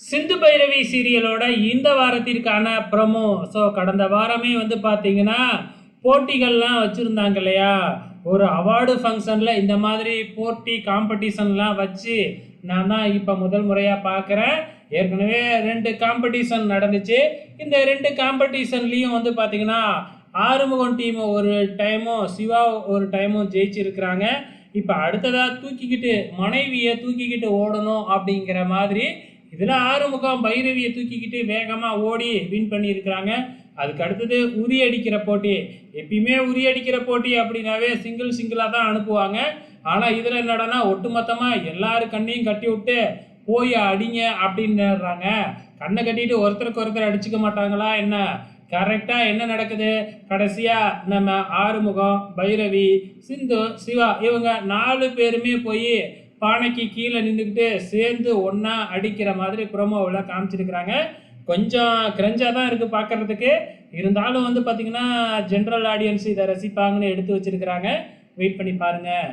சிந்து பைரவி சீரியலோட இந்த வாரத்திற்கான promo so கடந்த வாரமே வந்து பார்த்தீங்கன்னா போட்டிகள்லாம் வச்சுருந்தாங்க இல்லையா? ஒரு அவார்டு ஃபங்க்ஷனில் இந்த மாதிரி போட்டி காம்படிஷன்லாம் வச்சு நான் தான் இப்போ முதல் முறையாக பார்க்குறேன் ஏற்கனவே ரெண்டு காம்படிஷன் நடந்துச்சு. இந்த ரெண்டு காம்படிஷன்லேயும் வந்து பார்த்தீங்கன்னா ஆறுமுகம் டீம் ஒரு டைமும் சிவா ஒரு டைமும் ஜெயிச்சிருக்கிறாங்க. இப்போ அடுத்ததாக தூக்கிக்கிட்டு மனைவியை தூக்கிக்கிட்டு ஓடணும் அப்படிங்கிற மாதிரி இதில் ஆறுமுகம் பைரவியை தூக்கிக்கிட்டு வேகமாக ஓடி வின் பண்ணியிருக்கிறாங்க. அதுக்கு அடுத்தது உரி அடிக்கிற போட்டி. எப்பயுமே உரி அடிக்கிற போட்டி அப்படின்னாவே சிங்கிள் சிங்கிளாக தான் அனுப்புவாங்க. ஆனால் இதில் என்னடனா ஒட்டுமொத்தமாக எல்லாரு கண்ணையும் கட்டி விட்டு போய் அடிங்க அப்படின்னுறாங்க. கண்ணை கட்டிட்டு ஒருத்தருக்கு ஒருத்தர் அடிச்சுக்க மாட்டாங்களா என்ன? கரெக்டாக என்ன நடக்குது? கடைசியாக நம்ம ஆறுமுகம் பைரவி சிந்து சிவா இவங்க நாலு பேருமே போய் பானைக்கு கீழே நின்றுக்கிட்டு சேர்ந்து ஒன்றா அடிக்கிற மாதிரி ப்ரோமோவில் காமிச்சிருக்கிறாங்க. கொஞ்சம் கிரஞ்சாக தான் இருக்குது பார்க்குறதுக்கு இருந்தாலும் வந்து பார்த்திங்கன்னா ஜென்ரல் ஆடியன்ஸ் இதை ரசிப்பாங்கன்னு எடுத்து வச்சிருக்கிறாங்க. வெயிட் பண்ணி பாருங்கள்